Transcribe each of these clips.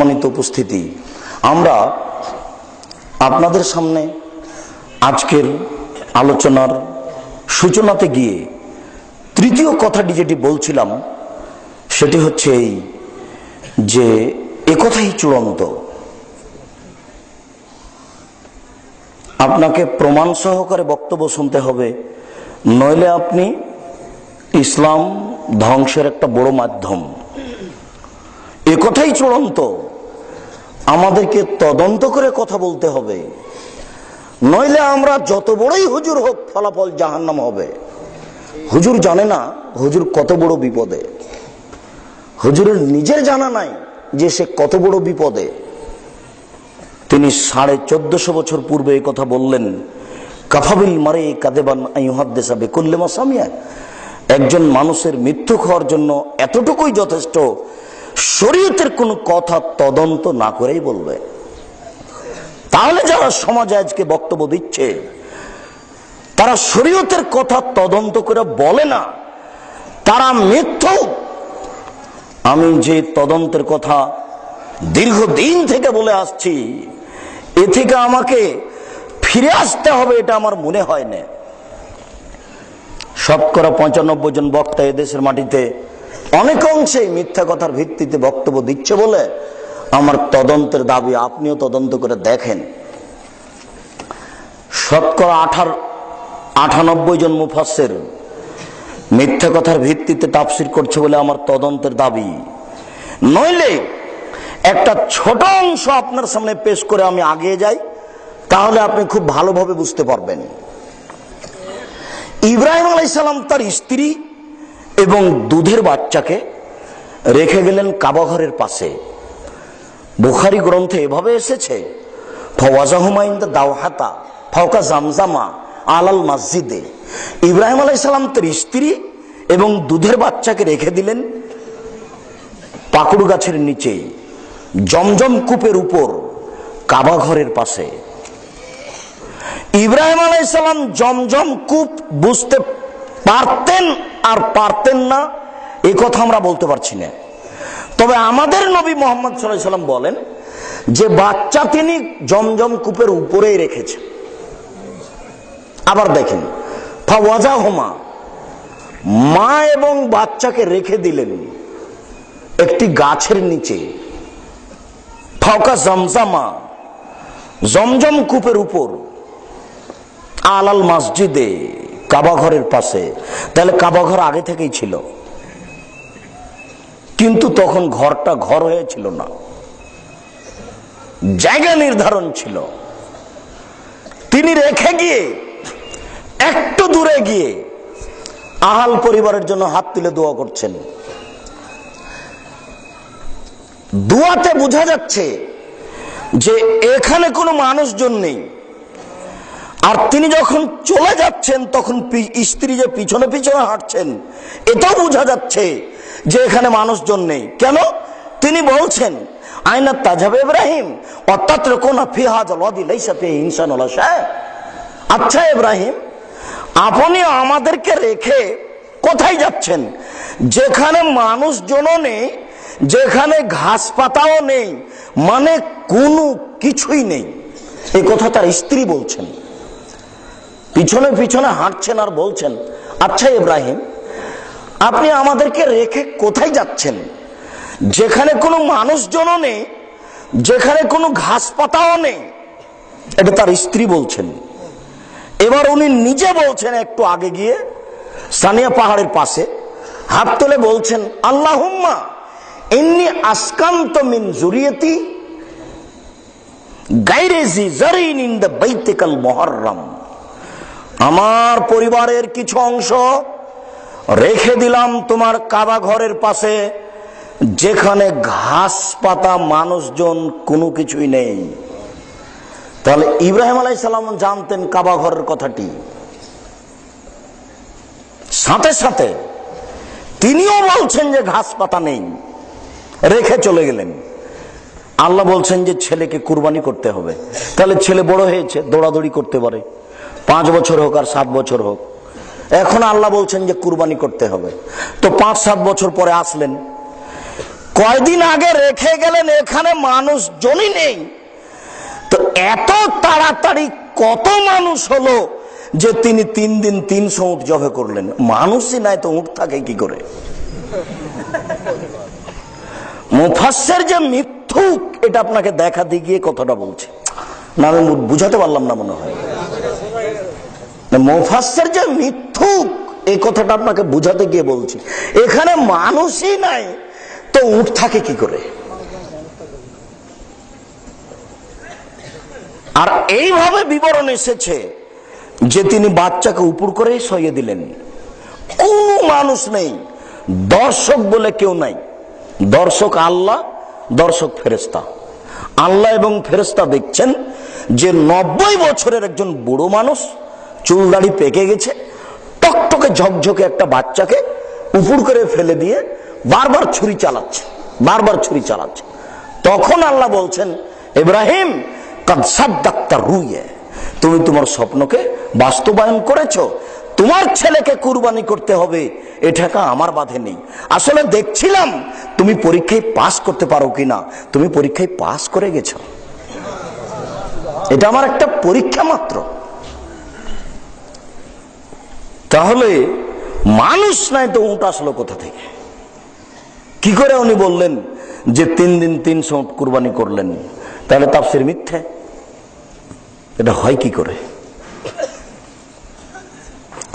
সম্মানিত উপস্থিতি। আমরা আপনাদের সামনে আজকের আলোচনার সূচনাতে গিয়ে তৃতীয় কথাটি যেটি বলছিলাম, সেটি হচ্ছে এই যে একথাই চূড়ান্ত। আপনাকে প্রমাণ সহকারে বক্তব্য শুনতে হবে, নইলে আপনি ইসলাম ধ্বংসের একটা বড় মাধ্যম। একথাই চূড়ান্ত। আমাদেরকে তদন্ত করে কথা বলতে হবে। নইলে আমরা যত বড়ই হুজুর হোক ফলাফল জাহান্নাম হবে। হুজুর জানে না হুজুর কত বড় বিপদে। হুজুরের নিজের জানা নাই যে সে কত বড় বিপদে। তিনি সাড়ে চোদ্দশো বছর পূর্বে কথা বললেন, কাফাবিল মারে কাদেবান আইহাদ্দেশা বেকুল্লে মাসামিয়া। একজন মানুষের মৃত্যু খাওয়ার জন্য এতটুকুই যথেষ্ট শরীয়তের কোনো কথা তদন্ত না করেই বলবে। তাহলে যারা সমাজে আজকে বক্তব্য দিচ্ছে, তারা শরীয়তের কথা তদন্ত করে বলে না। তারা মিথ্যু। আমি যে তদন্তের কথা দীর্ঘদিন থেকে বলে আসছি, এ থেকে আমাকে ফিরে আসতে হবে এটা আমার মনে হয় না। শতকরা পঁচানব্বই জন বক্তা এদেশের মাটিতে অনেক অংশেই মিথ্যা কথার ভিত্তিতে বক্তব্য দিচ্ছে বলে আমার তদন্তের দাবি, আপনিও তদন্ত করে দেখেন। শতকরা আঠার, আটানব্বই জন মুফাসের মিথ্যা কথার ভিত্তিতে তাফসির করছে বলে আমার তদন্তের দাবি। নইলে একটা ছোট অংশ আপনার সামনে পেশ করে আমি আগে যাই, তাহলে আপনি খুব ভালোভাবে বুঝতে পারবেন। ইব্রাহিম আলাইসাল্লাম তার স্ত্রী এবং দুধের বাচ্চাকে রেখে গেলেন কাবাঘরের পাশে। বুখারি গ্রন্থে এভাবে এসেছে ফওয়াজাহুমাইন দাওহাতা ফাউকা জামজামা আলাল মসজিদে। ইব্রাহিম আলাইসাল্লাম তার স্ত্রী এবং দুধের বাচ্চাকে রেখে দিলেন পাকুড় গাছের নিচে, জমজম কূপের উপর কাবা ঘরের পাশে। ইব্রাহিম আলাইসাল্লাম জমজম কূপ বুঝতে পারতেন আর পারতেন না এই কথা আমরা বলতে পারছি না। তবে আমাদের নবী মোহাম্মদ সাল্লাম বলেন যে বাচ্চা তিনি জমজম কূপের উপরেই রেখেছেন। আবার দেখেন ফাওয়াজা হোমা মা এবং বাচ্চাকে রেখে দিলেন একটি গাছের নিচে। ফাওকা জমজামা, জমজম কূপের উপর, আলাল মসজিদে। কাবাঘরের পাশে। তাহলে কাবাঘর আগে থেকেই ছিল। কিন্তু তখন ঘরটা ঘর হয়েছিল না। জায়গা নির্ধারণ ছিল। তিনি রেখে গিয়ে একটু দূরে গিয়ে আহাল পরিবারের জন্য হাত তুলে দোয়া করছেন। দোয়াতে বোঝা যাচ্ছে যে এখানে কোনো মানুষজন নেই। আর তিনি যখন চলে যাচ্ছেন, তখন স্ত্রী যে পিছনে পিছনে হাঁটছেন, এটাও বোঝা যাচ্ছে যে এখানে মানুষজন নেই। কেন? তিনি বলছেন, আইনা তাজাব ইব্রাহিম, অর্থাৎ ইনসান আচ্ছা ইব্রাহিম, আপনি আমাদেরকে রেখে কোথায় যাচ্ছেন? যেখানে মানুষজনও নেই, যেখানে ঘাস পাতাও নেই মানে কোনো কিছুই নেই। এই কথা তার স্ত্রী বলছেন। পিছনে পিছনে হাঁটছেন আর বলছেন আচ্ছা ইব্রাহিম, আপনি আমাদেরকে রেখে কোথায় যাচ্ছেন? যেখানে কোনো মানুষজনও নেই, যেখানে কোনো ঘাস পাতাও নেই। এটা তার স্ত্রী বলছেন। এবার উনি নিজে বলছেন একটু আগে গিয়ে, সানিয়া পাহাড়ের পাশে, হাত তুলে বলছেন আল্লাহ এমনি আসকান্ত মিন জুরিয়তি গাইরেজি জারিন ইন দ্য বৈতিকাল মহরম আমার পরিবারের কিছু অংশ রেখে দিলাম তোমার কাবা ঘরের পাশে, যেখানে ঘাস পাতা মানুষজন কোনো কিছুই নেই। তাহলে ইব্রাহিম আলাইসাল্লাম জানতেন কাবা ঘরের কথাটি। সাথে সাথে তিনিও বলছেন যে ঘাস পাতা নেই, রেখে চলে গেলেন। আল্লাহ বলছেন যে ছেলেকে কুরবানি করতে হবে। তাহলে ছেলে বড় হয়েছে, দৌড়াদৌড়ি করতে পারে। পাঁচ বছর হোক আর সাত বছর হোক। এখন আল্লাহ বলছেন যে কুরবানি করতে হবে। তো পাঁচ, সাত বছর পরে আসলেন। কয়দিন আগে রেখে গেলেন, এখানে মানুষ জনই নেই। তো এত তাড়াতাড়ি কত মানুষ হলো যে তিনি তিন দিন তিনশো উঠ জবে করলেন। মানুষই নাই তো, উঠ থাকে কি করে? মুফাসের যে মিথ্যুক, এটা আপনাকে দেখা দিয়ে গিয়ে কথাটা বলছে। না, আমি বুঝাতে পারলাম না মনে হয়। মোফাসের যে মিথ্যুক, এই কথাটা আপনাকে বুঝাতে গিয়ে বলছি। এখানে মানুষই নাই, তো উঠ থাকে কি করে? আর এইভাবে বিবরণ এসেছে যে তিনি বাচ্চাকে উপর করে সইয়ে দিলেন। কোন মানুষ নেই, দর্শক বলে কেউ নাই। দর্শক আল্লাহ, দর্শক ফেরেস্তা আল্লাহ এবং ফেরেস্তা দেখছেন যে নব্বই বছরের একজন বুড়ো মানুষ চুল দাড়ি পেকে গেছে, টকটকে ঝকঝকে একটা বাচ্চাকে উপর করে ফেলে দিয়ে বারবার ছুরি চালাচ্ছে, বারবার ছুরি চালাচ্ছে। তখন আল্লাহ বলছেন, ইব্রাহিম রুইয়ে, তুমি তোমার স্বপ্নকে বাস্তবায়ন করেছ, তোমার ছেলেকে কুরবানি করতে হবে এটাকা আমার বাধে নেই। আসলে দেখছিলাম, তুমি পরীক্ষায় পাস করতে পারো কিনা, তুমি পরীক্ষায় পাস করে গেছো। এটা আমার একটা পরীক্ষা মাত্র। তাহলে মানুষ নাই তো উঠ আসলো কোথা থেকে? কি করে উনি বললেন যে তিন দিন তিন উট কুরবানি করলেন? তাহলে তাপসির মিথ্যে। এটা হয় কি করে?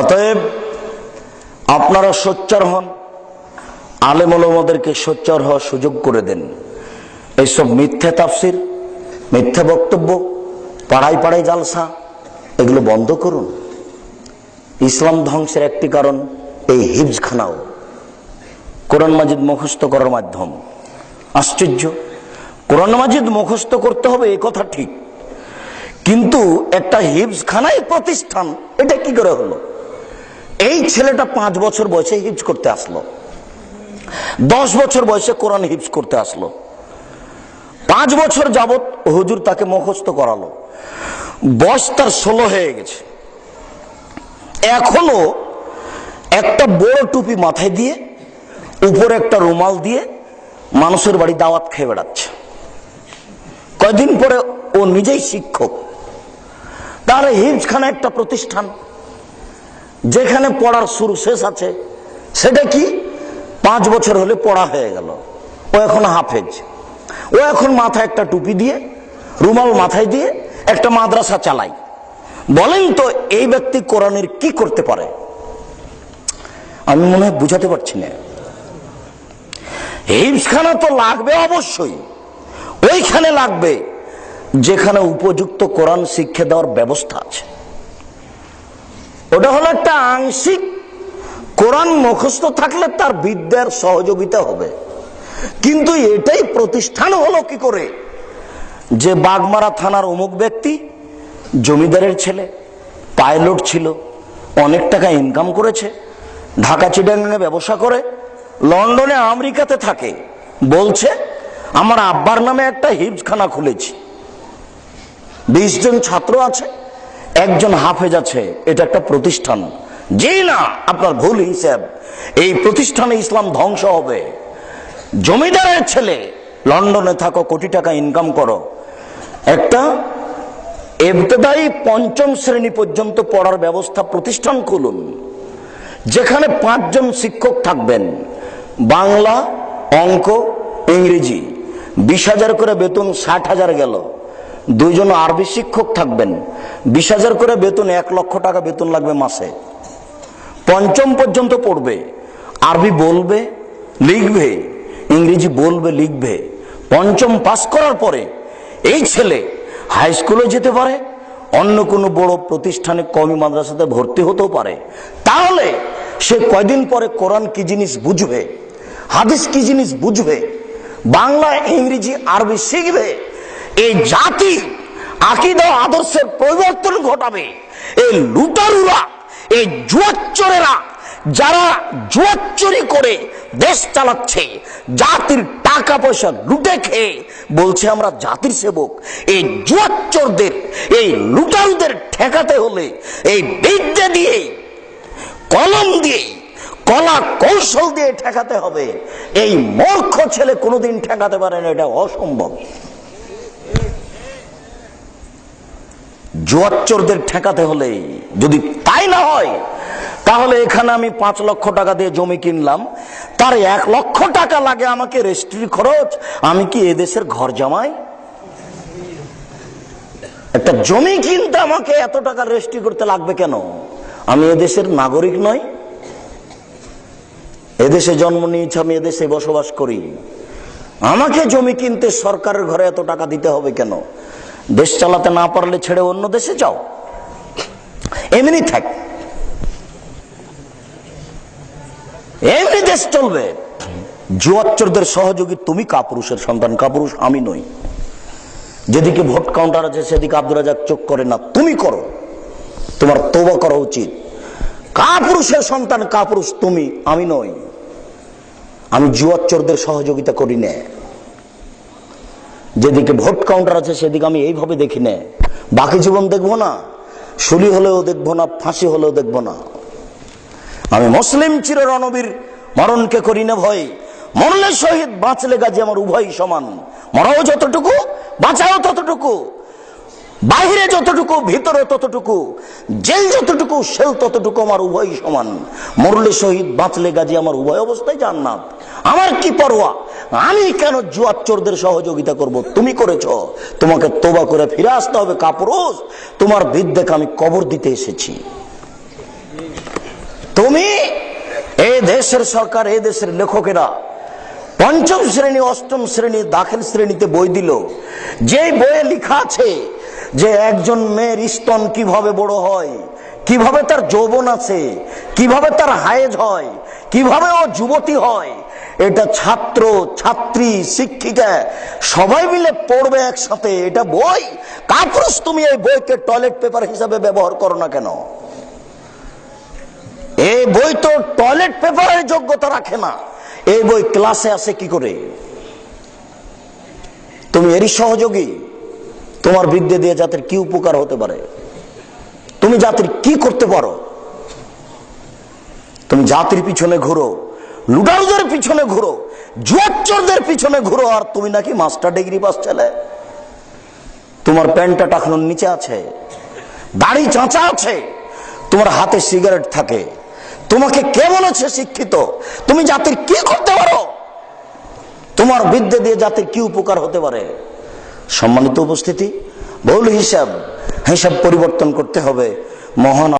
অতএব আপনারা সোচ্চার হন আলেমলমদেরকে সোচ্চার হওয়ার সুযোগ করে দেন। এইসব মিথ্যে তাফসির, মিথ্যে বক্তব্য, পাড়ায় পাড়ায় জালসা, এগুলো বন্ধ করুন। ইসলাম ধ্বংসের একটি কারণ, এই হিফজখানাও কোরআন মাজিদ মুখস্থ করার মাধ্যম। আশ্চর্য। কোরআন মাজিদ মুখস্থ করতে হবে, এই কথা ঠিক। কিন্তু একটা হিফজখানায় প্রতিষ্ঠান, এটা কি করে হলো? এই ছেলেটা পাঁচ বছর বয়সে হিফজ করতে আসলো। দশ বছর বয়সে কোরআন হিফজ করতে আসলো। পাঁচ বছর যাবত হুজুর তাকে মুখস্থ করালো। বয়স তার ষোলো হয়ে গেছে। এখনও একটা বড় টুপি মাথায় দিয়ে, উপরে একটা রুমাল দিয়ে মানুষের বাড়ি দাওয়াত খেয়ে বেড়াচ্ছে। কয়দিন পরে ও নিজেই শিক্ষক। তাহলে হিমসখানা একটা প্রতিষ্ঠান, যেখানে পড়ার শুরু শেষ আছে। সেটা কি? পাঁচ বছর হলে পড়া হয়ে গেল। ও এখন হাফেজ। ও এখন মাথায় একটা টুপি দিয়ে, রুমাল মাথায় দিয়ে একটা মাদ্রাসা চালাই বলেন তো এই ব্যক্তি কোরআনের কি করতে পারে? আমি মনে হয় বুঝাতে পারছি না। হিমসখানা তো লাগবে অবশ্যই। ওইখানে লাগবে, যেখানে উপযুক্ত কোরআন শিক্ষা দেওয়ার ব্যবস্থা আছে। ওটা হলো একটা আংশিক কোরআন মুখস্থ থাকলে তার বিদ্যার সহযোগিতা হবে। কিন্তু এটাই প্রতিষ্ঠান হলো কি করে? যে বাগমারা থানার অমুক ব্যক্তি, জমিদারের ছেলে। পাইলট ছিল, অনেক টাকা ইনকাম করেছে, ঢাকা চিটাঙ্গে ব্যবসা করে, লন্ডনে আমেরিকাতে থাকে। বলছে, আমার আব্বার নামে একটা হিপসখানা খুলেছি। বিশ জন ছাত্র আছে, একজন হাফেজ আছে, এটা একটা প্রতিষ্ঠান। জি না, আপনার ভুল হিসাব এই প্রতিষ্ঠানে ইসলাম ধ্বংস হবে। জমিদারের ছেলে, লন্ডনে থাকো, কোটি টাকা ইনকাম করো। একটা এবতদায়ী পঞ্চম শ্রেণি পর্যন্ত পড়ার ব্যবস্থা প্রতিষ্ঠান খুলুন, যেখানে পাঁচজন শিক্ষক থাকবেন। বাংলা, অঙ্ক, ইংরেজি, বিশ হাজার করে বেতন ষাট হাজার গেল। দুইজন আরবি শিক্ষক থাকবেন, বিশ হাজার করে বেতন এক লক্ষ টাকা বেতন লাগবে মাসে। পঞ্চম পর্যন্ত পড়বে, আরবি বলবে, লিখবে, ইংরেজি বলবে, লিখবে। পঞ্চম পাস করার পরে এই ছেলে হাই স্কুলে যেতে পারে, অন্য কোনো বড় প্রতিষ্ঠানে কমি মাদ্রাসাতে ভর্তি হতেও পারে। তাহলে সে কয়দিন পরে কোরআন কি জিনিস বুঝবে, হাদিস কি জিনিস বুঝবে, বাংলা, ইংরেজি, আরবি শিখবে এই জাতি, আকিদা আদর্শের পরিবর্তন ঘটাবে এই লুটারুরা এই জুয়াচ্চরেরা যারা জুয়াচ্চরি করে দেশ চালাচ্ছে, জাতির টাকা পয়সা লুটে খেয়ে, বলছে আমরা জাতির সেবক। এই জুয়াচ্চরদের এই লুটারুদের ঠেকাতে হলে এই বিদ্যা দিয়ে, কলম দিয়ে, কলা কৌশল দিয়ে ঠেকাতে হবে। এই মূর্খ ছেলে কোনোদিন ঠেকাতে পারে না, এটা অসম্ভব। জোয়াচ্চরদের ঠেকাতে হলে যদি তাই না হয় তাহলে এখানে আমি পাঁচ লক্ষ টাকা দিয়ে জমি কিনলাম। তার এক লক্ষ টাকা লাগে আমাকে রেজিস্ট্রি খরচ। আমি কি এদেশের ঘর জামাই? একটা জমি কিনতে আমাকে এত টাকা রেজিস্ট্রি করতে লাগবে কেন? আমি এদেশের নাগরিক নই। এদেশে জন্ম নিয়েছি, আমি এদেশে বসবাস করি। আমাকে জমি কিনতে সরকারের ঘরে এত টাকা দিতে হবে কেন? দেশ চালাতে না পারলে ছেড়ে অন্য দেশে যাও। এমনি থাক। এমনি দেশ চলবে। জুয়াচ্চরদের সহযোগী তুমি কাপুরুষের সন্তান, কাপুরুষ আমি নই। যেদিকে ভোট কাউন্টার আছে, সেদিকে আব্দুল রাজাক চোখ করে না, তুমি করো। তোমার তোবা করা উচিত। কাপুরুষের সন্তান, কাপুরুষ তুমি, আমি নই। আমি জুয়াচ্চরদের সহযোগিতা করি না। যেদিকে ভোট কাউন্টার আছে, সেদিকে আমি এইভাবে দেখি না। বাকি জীবন দেখব না। শুলি হলেও দেখব না, ফাঁসি হলেও দেখব না। আমি মুসলিম চির রণবীর মরণকে করি না ভয়। মরলে শহীদ বাঁচলে গাজী আমার উভয় সমান। মরাও যতটুকু, বাঁচাও ততটুকু। বাহিরে যতটুকু, ভিতরে ততটুকু। জেল যতটুকু, সেল ততটুকু আমার উভয় সমান। মরলে শহীদ বাঁচলে গাজী আমার উভয় অবস্থায় জান্নাত। আমার কি পরোয়া? আমি কেন জুয়াচ্চরদের সহযোগিতা করব? তুমি করেছ। তোমাকে তোবা করে ফিরে আসতে হবে কাপুরুষ। তোমার বিদ্যেকে আমি কবর দিতে এসেছি। তুমি এই দেশের সরকার, এই দেশের লেখকেরা পঞ্চম শ্রেণি, অষ্টম শ্রেণি, দাখিল শ্রেণীতে বই দিল। যে বইয়ে লেখা আছে যে একজন মেয়ের স্তন কীভাবে বড় হয়, কীভাবে তার যৌবন আছে, কীভাবে তার হায়েজ হয়, কীভাবে ও যুবতী হয়, এটা ছাত্র, ছাত্রী, শিক্ষিকা সবাই মিলে পড়বে একসাথে। এটা বই, কাপুরুষ তুমি এই বইকে টয়লেট পেপার হিসাবে ব্যবহার করো না কেন? এই বই তো টয়লেট পেপারের যোগ্যতা রাখে না। এই বই ক্লাসে আসে কি করে? তুমি এরই সহযোগী। তোমার বিদ্যে দিয়ে জাতির কি উপকার হতে পারে? তুমি জাতির কি করতে পারো? তুমি জাতির পিছনে ঘুরো, লুডারুদের পিছনে ঘুরো, জুয়াচ্চরদের পিছনে ঘুরো, আর তুমি নাকি মাস্টার ডিগ্রি পাস ছেলে? তোমার প্যান্টটা টাকানোর নিচে আছে, দাড়ি চাঁচা আছে, তোমার হাতে সিগারেট থাকে তোমাকে কে বলেছে শিক্ষিত? তুমি জাতির কি করতে পারো? তোমার বিদ্যে দিয়ে জাতির কি উপকার হতে পারে? সম্মানিত উপস্থিতি ভুল হিসাব হিসাব পরিবর্তন করতে হবে। মহান